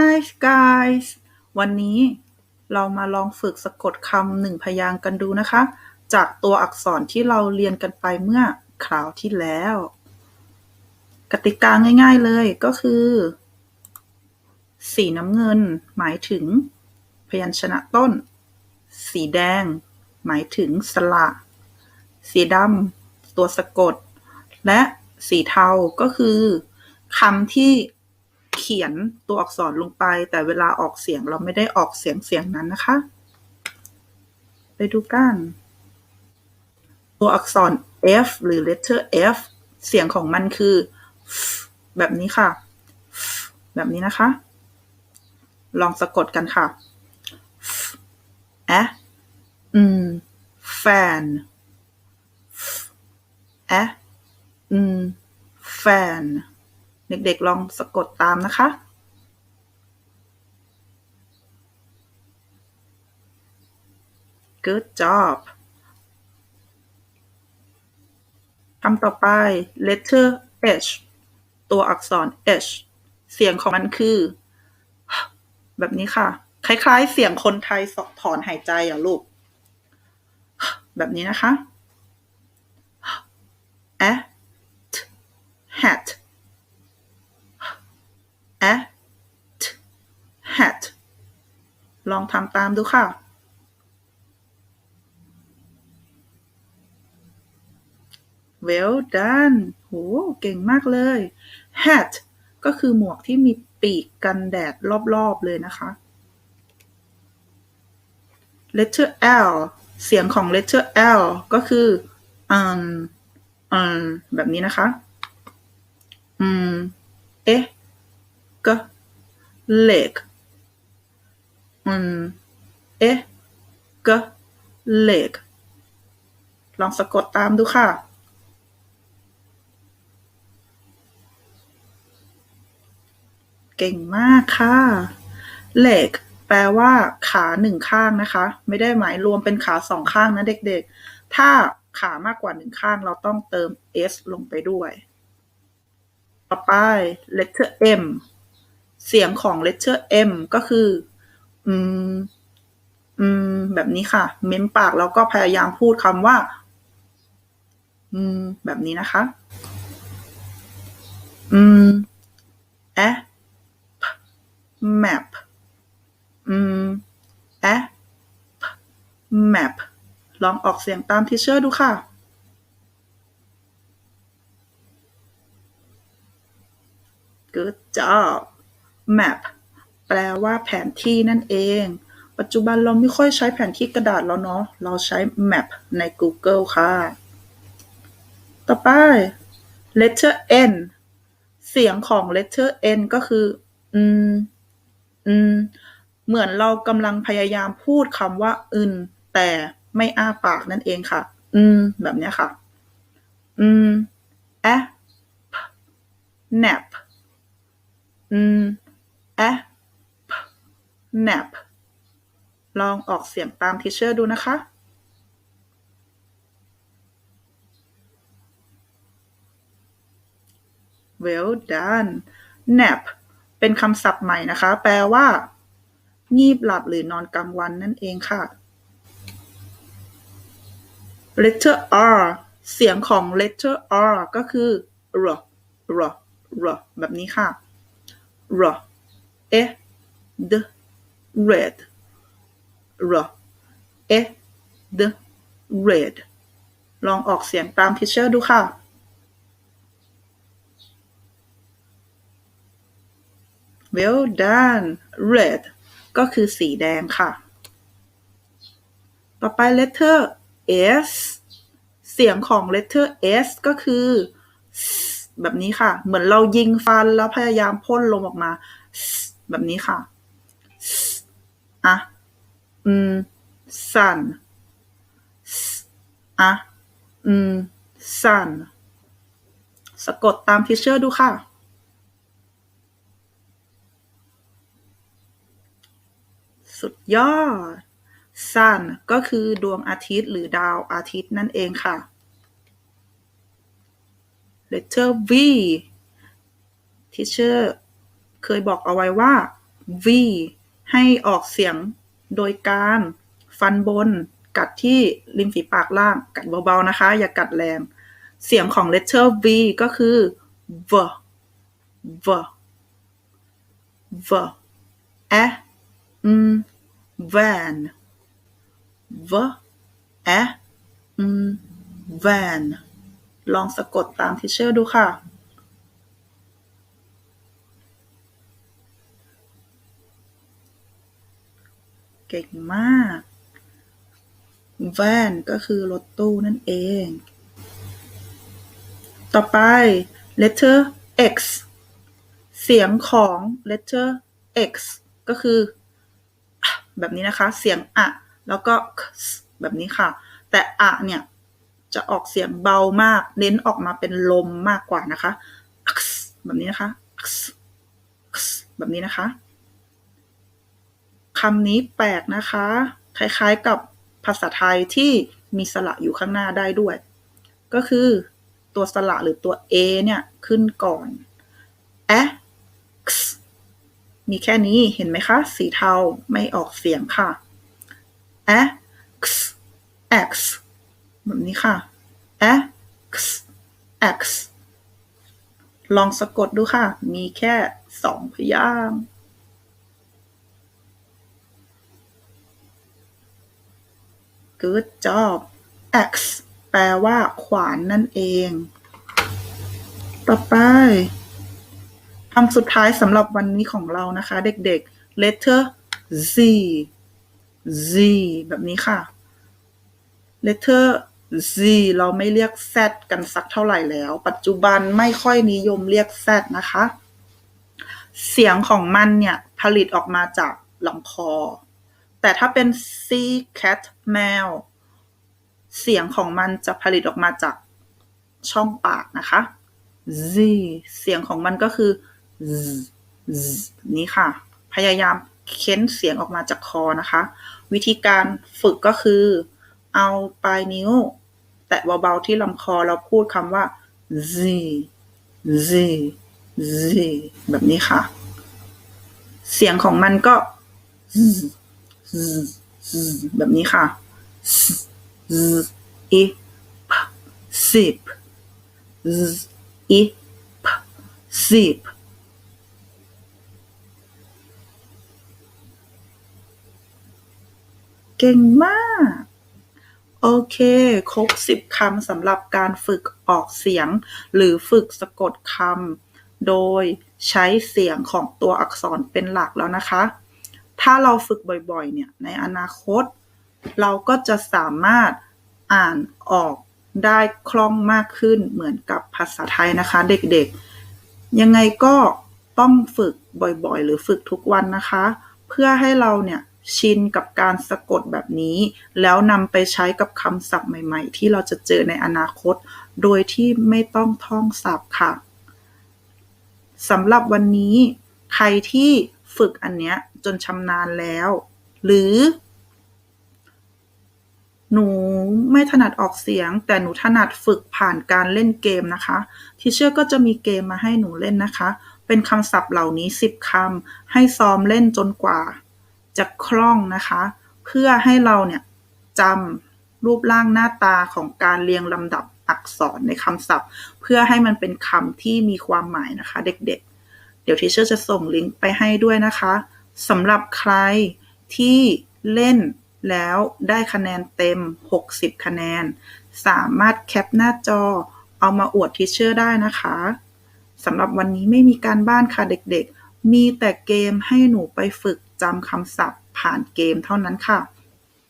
Hi guys วันนี้เรามาลองฝึกสะกดคำหนึ่งพยางค์กันดูนะคะ จากตัวอักษรที่เราเรียนกันไปเมื่อคราวที่แล้ว กติกาง่ายๆเลยก็คือ สีน้ำเงิน หมายถึง พยัญชนะต้น สีแดง หมายถึงสระ สีดำตัวสะกด และสีเทาก็คือคำที่ เขียนตัวอักษรลงไป แต่เวลาออกเสียงเราไม่ได้ออกเสียงเสียงนั้นนะคะ ไปดูกัน ตัวอักษร F หรือ letter F เสียงของมันคือ แบบนี้ค่ะ แบบนี้นะคะ ลองสะกดกันค่ะแอะอืม แฟนแอะอืม แฟน เด็กๆลองสะกดตามนะคะ Good job คำต่อไป letter H ตัวอักษร H เสียงของมันคือ แบบนี้ค่ะ คล้ายๆ เสียงคนไทยสถอนหายใจอะลูก แบบนี้นะคะ a t hat a t hat ลองทำตามดูค่ะ well done โห เก่งมากเลย hat ก็คือหมวกที่มีปีกกันแดดรอบๆเลยนะคะ letter L เสียงของ letter L ก็คืออืมอืมแบบนี้นะคะ อืม เอ๊ะก เอืมเอ๊ะกเล็กลองสะกดตามดูค่ะเก่งมากค่ะ leg แปลว่า ขาหนึ่งข้างนะคะ ไม่ได้หมายรวมเป็นขาสองข้างนะเด็กๆ ถ้าขามากกว่าหนึ่งข้างเราต้องเติม s ลงไปด้วย ต่อไป letter m เสียงของ letter m ก็คือ อืม อืม แบบนี้ค่ะ เม้มปากแล้วก็พยายามพูดคำว่า อืม แบบนี้นะคะ อืมแอะ map อืมแอะ map ลองออกเสียงตามทีเชอร์ดูค่ะ Good job map แปลว่าแผนที่นั่นเอง ปัจจุบันเราไม่ค่อยใช้แผนที่กระดาษแล้วเนาะ เราใช้ map ใน Google ค่ะ ต่อไป letter N เสียงของ letter N ก็คือ อืม อืม เหมือนเรากำลังพยายามพูดคำว่าอึนแต่ไม่อ้าปากนั่นเองค่ะ อืม แบบนี้ค่ะ อืมแอะ nap อืม แอะ nap ลองออกเสียงตามทีเชอร์ดูนะคะ well done nap เป็นคำศัพท์ใหม่นะคะ แปลว่า งีบหลับหรือนอนกลางวันนั่นเองค่ะ letter R เสียงของ letter R ก็คือ r r r แบบนี้ค่ะ r e d red r e d red ลองออกเสียงตามทีเชอร์ดูค่ะ well done red ก็คือสีแดงค่ะ ต่อไป letter S เสียงของ letter S ก็คือ แบบนี้ค่ะ เหมือนเรายิงฟันแล้วพยายามพ่นลมออกมา แบบนี้ค่ะ อะอืม sun อะอืม sun สะกดตามทีเชอร์ดูค่ะ สุดยอด sun ก็คือดวงอาทิตย์หรือดาวอาทิตย์นั่นเองค่ะ letter V teacher เคยบอกเอาไว้ว่า V ให้ออกเสียงโดยการฟันบน กัดที่ริมฝีปากล่าง กัดเบาๆนะคะ อย่ากัดแรง เสียงของ letter V ก็คือ V V V E N van V E N van ลองสะกดตามทิเชอร์ดูค่ะ ก่งมาก van ก็คือรถตู้นั่นเอง ต่อไป letter x เสียงของ letter x ก็คือ แบบนี้นะคะ เสียงอะ แล้วก็ x แบบนี้ค่ะ แต่อะเนี่ย จะออกเสียงเบามาก เน้นออกมาเป็นลมมากกว่านะคะ x แบบนี้นะคะ x x แบบนี้นะคะ คำนี้แปลกนะคะ คล้ายๆกับภาษาไทยที่มีสระอยู่ข้างหน้าได้ด้วย ก็คือตัวสระหรือตัว a เนี่ย ขึ้นก่อน x มีแค่นี้เห็นไหมคะ สีเทาไม่ออกเสียงค่ะ x x แบบนี้ค่ะ x x ลองสะกดดูค่ะ มีแค่สองพยางค์ Good job X แปลว่า ขวานนั่นเอง ต่อไปคำสุดท้ายสำหรับวันนี้ของเรานะคะ เด็กๆ letter Z Z แบบนี้ค่ะ letter Z เราไม่เรียก Z กันสักเท่าไหร่แล้ว ปัจจุบันไม่ค่อยนิยมเรียก Z นะคะ เสียงของมันเนี่ย ผลิตออกมาจากลำคอ แต่ถ้าเป็น C cat แมว เสียงของมันจะผลิตออกมาจากช่องปากนะคะ Z เสียงของมันก็คือ Z Z นี้ค่ะ พยายามเค้นเสียงออกมาจากคอนะคะ วิธีการฝึกก็คือ เอาปลายนิ้ว แตะเบาๆที่ลำคอแล้วพูดคำว่า Z Z Z แบบนี้ค่ะ เสียงของมันก็ Z Z แบบนี้ค่ะ Z Z I P sip Z I P sip เก่งมาก โอเค ครบ10คำสำหรับการฝึกออกเสียง หรือฝึกสะกดคำโดยใช้เสียงของตัวอักษรเป็นหลักแล้วนะคะ ถ้าเราฝึกบ่อยๆ เนี่ย ในอนาคต เราก็จะสามารถอ่านออกได้คล่องมากขึ้นเหมือนกับภาษาไทยนะคะ เด็กๆ ยังไงก็ต้องฝึกบ่อยๆ หรือฝึกทุกวันนะคะ เพื่อให้เราเนี่ยชินกับการสะกดแบบนี้ แล้วนำไปใช้กับคำศัพท์ใหม่ๆ ที่เราจะเจอในอนาคต โดยที่ไม่ต้องท่องศัพท์ค่ะสำหรับวันนี้ ใครที่ ฝึกอันเนี้ยจนชำนาญแล้ว หรือ หนูไม่ถนัดออกเสียง แต่หนูถนัดฝึกผ่านการเล่นเกมนะคะทีเชอร์ก็จะมีเกมมาให้หนูเล่นนะคะ เป็นคำศัพท์เหล่านี้ 10คำให้ซ้อมเล่นจนกว่า จะคล่องนะคะ เพื่อให้เราเนี่ยจำรูปร่างหน้าตาของการเรียงลำดับอักษรในคำศัพท์ เพื่อให้มันเป็นคำที่มีความหมายนะคะ เด็กๆ เดี๋ยวทีเชอร์จะส่งลิงก์ไปให้ด้วยนะคะสำหรับใครที่เล่นแล้วได้คะแนนเต็ม 60 คะแนน สามารถแคปหน้าจอ เอามาอวดทีเชอร์ได้นะคะสำหรับวันนี้ไม่มีการบ้านค่ะเด็กๆ มีแต่เกมให้หนูไปฝึกจำคำศัพท์ผ่านเกมเท่านั้นค่ะ